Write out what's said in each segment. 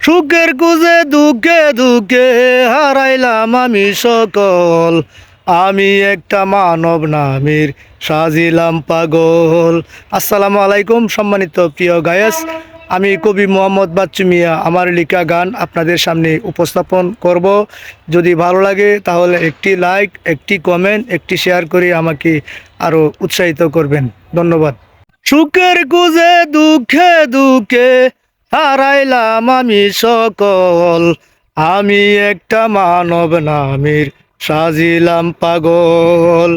সুখের কুজে, দুঃখে দুঃখে হারাইলাম আমি সকল। আমি একটা মানব নামের, সাজিলাম পাগল। আসসালামু আলাইকুম, সম্মানিত প্রিয় গায়েস। আমি কবি মোহাম্মদ বাচ্চু মিয়া, আমার লেখা গান আপনাদের সামনে উপস্থাপন করব। যদি ভালো লাগে, তাহলে একটি লাইক, একটি কমেন্ট, একটি শেয়ার করে আমাকে আরও উৎসাহিত করবেন। ধন্যবাদ। সুখের কুজে, দুঃখে দুঃখে হারাইলাম আমি সকল, আমি একটা মানব নামের সাজিলাম পাগল।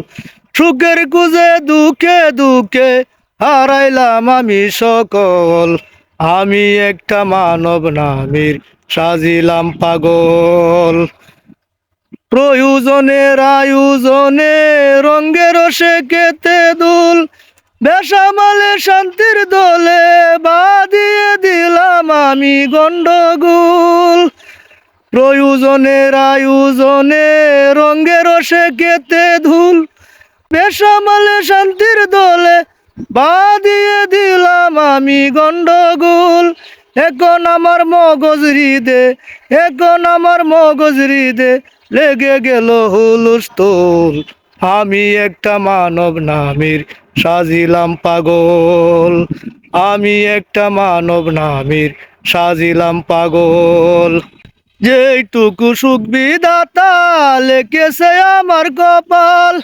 সুখের কুজে, দুঃখে দুঃখে হারাইলাম আমি সকল, আমি একটা মানব নামের সাজিলাম পাগল। প্রয়োজনের আয়োজনে রঙ্গে রসে কেতে দুল বেসামালে শান্তির দোলে বাদিয়ে দিলাম আমি গন্ডগোল। প্রয়োজনের আয়োজনে রঙ্গে রসে কেতে ধুল। বেসামালে শান্তির দোলে বাদিয়ে দিলাম আমি গন্ডগোল। এখন আমার মগজ হৃদে, এখন আমার মগজ হৃদে লেগে গেল হুলস্থুল। আমি একটা মানব নামের সাজিলাম পাগল। আমি একটা মানব নামের সাজিলাম পাগল। যেইটুকু সুখ বিদাতা লেখেছে আমার কপাল,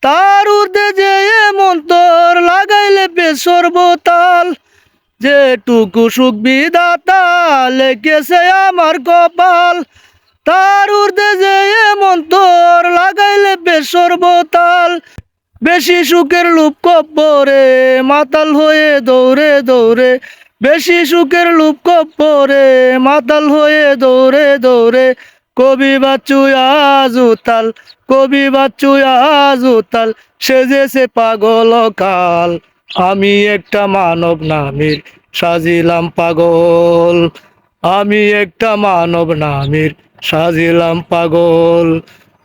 তার উর্ধে যে মন্তর লাগাইলে বেসর বোতাল। যেটুকু সুখ বিদাতা লেখেছে আমার কপাল, তার উর্ধে যে মন্তর লাগাইলে বেসর বোতাল বেশি সুখের লুপ কব্বরে, মাতাল হয়ে দৌড়ে দৌড়ে। বেশি সুখের লুপ কব্বরে, মাতাল হয়ে দৌড়ে দৌড়ে। কবি বাচ্চু আজুতাল কবি বাচ্চু আজুতাল সেজেছে পাগল কাল। আমি একটা মানব নামের, সাজিলাম পাগল। আমি একটা মানব নামের, সাজিলাম পাগল।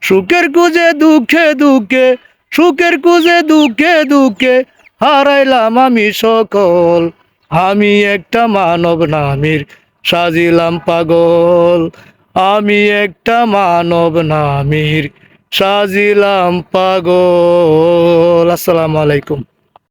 সুখের কুজে দুঃখে দুঃখে, সুখের কুজে দুঃখে দুঃখে হারাইলাম আমি সকল। আমি একটা মানব নামের, সাজিলাম পাগল। আমি একটা মানব নামের, সাজিলাম পাগল। আসসালামু আলাইকুম।